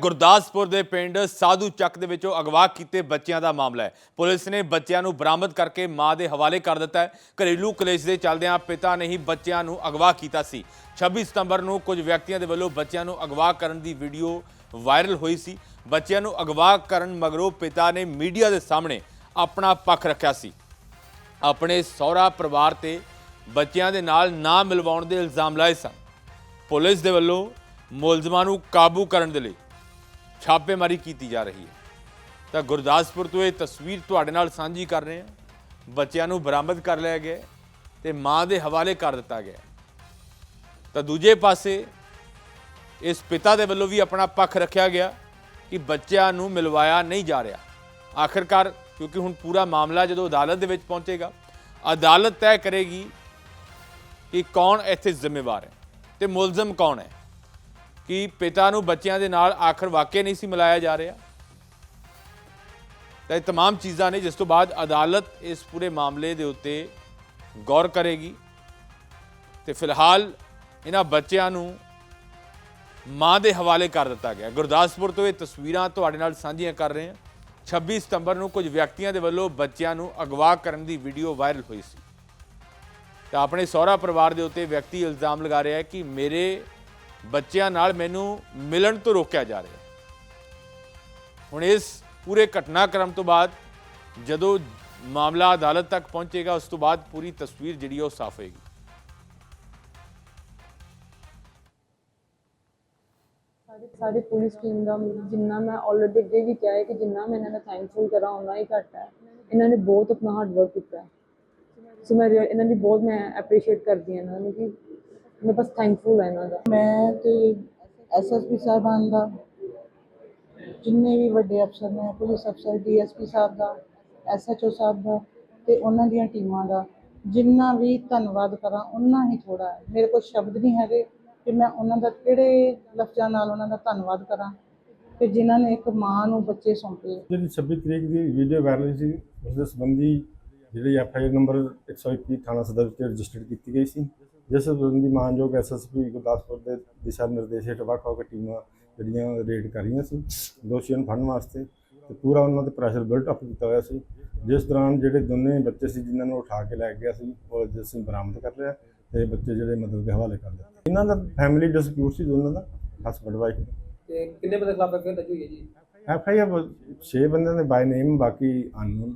ਗੁਰਦਾਸਪੁਰ ਦੇ ਪਿੰਡ ਸਾਧੂ ਚੱਕ ਦੇ ਵਿੱਚੋਂ ਅਗਵਾ ਕੀਤੇ ਬੱਚਿਆਂ ਦਾ ਮਾਮਲਾ ਹੈ। ਪੁਲਿਸ ਨੇ ਬੱਚਿਆਂ ਨੂੰ ਬਰਾਮਦ ਕਰਕੇ ਮਾਂ ਦੇ ਹਵਾਲੇ ਕਰ ਦਿੱਤਾ ਹੈ। ਘਰੇਲੂ ਕਲੇਸ਼ ਦੇ ਚੱਲਦਿਆਂ ਪਿਤਾ ਨੇ ਹੀ ਬੱਚਿਆਂ ਨੂੰ ਅਗਵਾ ਕੀਤਾ ਸੀ। 26 ਸਤੰਬਰ ਨੂੰ ਕੁਝ ਵਿਅਕਤੀਆਂ ਦੇ ਵੱਲੋਂ ਬੱਚਿਆਂ ਨੂੰ ਅਗਵਾ ਕਰਨ ਦੀ ਵੀਡੀਓ ਵਾਇਰਲ ਹੋਈ ਸੀ। ਬੱਚਿਆਂ ਨੂੰ ਅਗਵਾ ਕਰਨ ਮਗਰੋਂ ਪਿਤਾ ਨੇ ਮੀਡੀਆ ਦੇ ਸਾਹਮਣੇ ਆਪਣਾ ਪੱਖ ਰੱਖਿਆ ਸੀ। ਆਪਣੇ ਸਹੁਰਾ ਪਰਿਵਾਰ ਤੇ ਬੱਚਿਆਂ ਦੇ ਨਾਲ ਨਾ ਮਿਲਵਾਉਣ ਦੇ ਇਲਜ਼ਾਮ ਲਾਏ ਸਨ। ਪੁਲਿਸ ਦੇ ਵੱਲੋਂ ਮੁਲਜ਼ਮਾਂ ਨੂੰ ਕਾਬੂ ਕਰਨ ਦੇ ਲਈ ਛਾਪੇਮਾਰੀ ਕੀਤੀ ਜਾ ਰਹੀ ਹੈ। ਤਾਂ ਗੁਰਦਾਸਪੁਰ ਤੋਂ ਇਹ ਤਸਵੀਰ ਤੁਹਾਡੇ ਨਾਲ ਸਾਂਝੀ ਕਰ ਰਹੇ ਹਾਂ। ਬੱਚਿਆਂ ਨੂੰ ਬਰਾਮਦ ਕਰ ਲਿਆ ਗਿਆ ਹੈ ਤੇ ਮਾਂ ਦੇ ਹਵਾਲੇ ਕਰ ਦਿੱਤਾ ਗਿਆ ਤਾਂ ਦੂਜੇ ਪਾਸੇ ਇਸ ਪਿਤਾ ਦੇ ਵੱਲੋਂ ਵੀ ਆਪਣਾ ਪੱਖ ਰੱਖਿਆ ਗਿਆ ਕਿ ਬੱਚਿਆਂ ਨੂੰ ਮਿਲਵਾਇਆ ਨਹੀਂ ਜਾ ਰਿਹਾ। ਆਖਿਰਕਾਰ, ਕਿਉਂਕਿ ਹੁਣ ਪੂਰਾ ਮਾਮਲਾ ਜਦੋਂ ਅਦਾਲਤ ਦੇ ਵਿੱਚ ਪਹੁੰਚੇਗਾ, ਅਦਾਲਤ ਤੈਅ ਕਰੇਗੀ ਕਿ ਕੌਣ ਇੱਥੇ ਜ਼ਿੰਮੇਵਾਰ ਹੈ ਤੇ ਮੁਲਜ਼ਮ ਕੌਣ ਹੈ। ਕਿ ਪਿਤਾ ਨੂੰ ਬੱਚਿਆਂ ਦੇ ਨਾਲ ਆਖਰ ਵਾਕਿਆ ਨਹੀਂ ਸੀ ਮਿਲਾਇਆ ਜਾ ਰਿਹਾ ਤਾਂ ਇਹ तमाम ਚੀਜ਼ਾਂ ਨੇ ਜਿਸ ਤੋਂ ਬਾਅਦ ਅਦਾਲਤ ਇਸ ਪੂਰੇ ਮਾਮਲੇ ਦੇ ਉੱਤੇ ਗੌਰ ਕਰੇਗੀ ਤੇ ਫਿਲਹਾਲ ਇਹਨਾਂ ਬੱਚਿਆਂ ਨੂੰ ਮਾਂ ਦੇ ਹਵਾਲੇ ਕਰ ਦਿੱਤਾ ਗਿਆ ਗੁਰਦਾਸਪੁਰ ਤੋਂ ਇਹ ਤਸਵੀਰਾਂ ਤੁਹਾਡੇ ਨਾਲ ਸਾਂਝੀਆਂ ਕਰ ਰਹੇ ਹਾਂ 26 ਸਤੰਬਰ ਨੂੰ ਕੁਝ ਵਿਅਕਤੀਆਂ ਦੇ ਵੱਲੋਂ ਬੱਚਿਆਂ ਨੂੰ ਅਗਵਾ ਕਰਨ ਦੀ ਵੀਡੀਓ ਵਾਇਰਲ ਹੋਈ ਸੀ ਤਾਂ ਆਪਣੇ ਸਹੁਰਾ ਪਰਿਵਾਰ ਦੇ ਉੱਤੇ ਵਿਅਕਤੀ ਇਲਜ਼ਾਮ ਲਗਾ ਰਿਹਾ ਹੈ ਕਿ ਮੇਰੇ ਬੱਚਿਆਂ ਨਾਲ ਮੈਨੂੰ ਮਿਲਣ ਤੋਂ ਰੋਕਿਆ ਜਾ ਰਿਹਾ ਹੁਣ ਇਸ ਪੂਰੇ ਘਟਨਾਕ੍ਰਮ ਤੋਂ ਬਾਅਦ ਜਦੋਂ ਮਾਮਲਾ ਅਦਾਲਤ ਤੱਕ ਪਹੁੰਚੇਗਾ, ਉਸ ਤੋਂ ਬਾਅਦ ਪੂਰੀ ਤਸਵੀਰ ਜਿਹੜੀ ਉਹ ਸਾਫ਼ ਹੋਏਗੀ। ਸਾਰੇ ਸਾਰੇ ਪੁਲਿਸ ਟੀਮ ਦਾ ਜਿੰਨਾ ਮੈਂ ਆਲਰੇਡੀ ਅੱਗੇ ਵੀ ਕਿਹਾ ਹੈ ਕਿ ਜਿੰਨਾ ਮੈਂ ਇਹਨਾਂ ਦਾ ਥੈਂਕਫੁਲ ਕਰਾਂ ਉਹਨਾਂ ਹੀ ਘੱਟ ਹੈ। ਇਹਨਾਂ ਨੇ ਬਹੁਤ ਆਪਣਾ ਹਾਰਡ ਵਰਕ ਕੀਤਾ ਸੋ ਮੈਂ ਇਹਨਾਂ ਦੀ ਬਹੁਤ ਮੈਂ ਐਪਰੀਸ਼ੀਏਟ ਕਰਦੀ ਹਾਂ ਇਹਨਾਂ ਨੂੰ ਕਿ ਮੈਂ ਬਸ ਥੈਂਕਫੁਲ ਹਾਂ ਇਹਨਾਂ ਦਾ। ਮੈਂ ਤੇ ਐਸਐਸਪੀ ਸਾਹਿਬਾਨ ਦਾ ਜਿੰਨੇ ਵੀ ਵੱਡੇ ਅਫਸਰ ਨੇ ਪੁਲਿਸ ਅਫਸਰ ਡੀਐਸਪੀ ਸਾਹਿਬ ਦਾ ਐਸਐਚਓ ਸਾਹਿਬ ਦਾ ਤੇ ਉਹਨਾਂ ਦੀਆਂ ਟੀਮਾਂ ਦਾ ਜਿੰਨਾ ਵੀ ਧੰਨਵਾਦ ਕਰਾਂ ਉਹਨਾਂ ਹੀ ਥੋੜਾ ਹੈ। ਮੇਰੇ ਕੋਲ ਸ਼ਬਦ ਨਹੀਂ ਹੈਗੇ ਕਿ ਮੈਂ ਉਹਨਾਂ ਦਾ ਕਿਹੜੇ ਲਫ਼ਜ਼ਾਂ ਨਾਲ ਉਹਨਾਂ ਦਾ ਧੰਨਵਾਦ ਕਰਾਂ ਕਿ ਜਿਨ੍ਹਾਂ ਨੇ ਇੱਕ ਮਾਂ ਨੂੰ ਬੱਚੇ ਸੌਂਪੇ। ਜਿਹੜੀ 26 ਤਰੀਕ ਦੀ ਵੀਡੀਓ ਵਾਇਰਲ ਸੀ ਉਸ ਦੇ ਸੰਬੰਧੀ ਜਿਹੜੀ ਐਫ ਆਈ ਆਰ ਨੰਬਰ 121 ਥਾਣਾ ਸਦਰ ਵਿੱਚ ਰਜਿਸਟਰਡ ਕੀਤੀ ਗਈ ਸੀ। ਜਿਸ ਸੰਬੰਧੀ ਮਾਨਯੋਗ ਐਸਐਸਪੀ ਗੁਰਦਾਸਪੁਰ ਦੇ ਦਿਸ਼ਾ ਨਿਰਦੇਸ਼ ਹੇਠ ਵੱਖ ਵੱਖ ਟੀਮਾਂ ਜਿਹੜੀਆਂ ਰੇਡ ਕਰ ਰਹੀਆਂ ਸੀ ਦੋਸ਼ੀਆਂ ਨੂੰ ਫੜਨ ਵਾਸਤੇ ਤੇ ਪੂਰਾ ਉਹਨਾਂ ਤੇ ਪ੍ਰੈਸ਼ਰ ਬਿਲਟ ਅਪ ਕੀਤਾ ਹੋਇਆ ਸੀ। ਜਿਸ ਦੌਰਾਨ ਜਿਹੜੇ ਦੋਨੇ ਬੱਚੇ ਸੀ ਜਿਨ੍ਹਾਂ ਨੂੰ ਉਠਾ ਕੇ ਲੈ ਗਿਆ ਸੀ ਉਹ ਅੱਜ ਅਸੀਂ ਬਰਾਮਦ ਕਰ ਲਿਆ ਤੇ ਬੱਚੇ ਜਿਹੜੇ ਮਦਦ ਦੇ ਹਵਾਲੇ ਕਰ ਦਿੱਤੇ। ਇਹਨਾਂ ਦਾ ਫੈਮਿਲੀ ਡਿਸਪਿਊਟ ਸੀ ਦੋਨਾਂ ਦਾ ਹਸਬੰਡ ਵਾਈਫ ਤੇ ਕਿੰਨੇ ਬੰਦੇ ਖਿਲਾਫ ਐਫਆਈਆਰ ਦਰਜ ਹੋਈ ਹੈ ਜੀ? ਐਫ ਆਈ ਆਰ 6 ਬੰਦਿਆਂ ਦੇ ਬਾਈ ਨੇਮ ਬਾਕੀ ਅਨਨੋਨ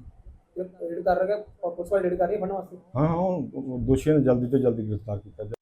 ਰੇਡ ਕਰ ਰਿਹਾ ਪੁਲਿਸ ਵਾਲੇ ਰੇਡ ਕਰ ਰਹੀ ਹੈ ਫੜਨ ਵਾਸਤੇ। ਹਾਂ ਹਾਂ, ਉਹ ਦੋਸ਼ੀਆਂ ਨੂੰ ਜਲਦੀ ਤੋਂ ਜਲਦੀ ਗ੍ਰਿਫਤਾਰ ਕੀਤਾ ਜਾਵੇ।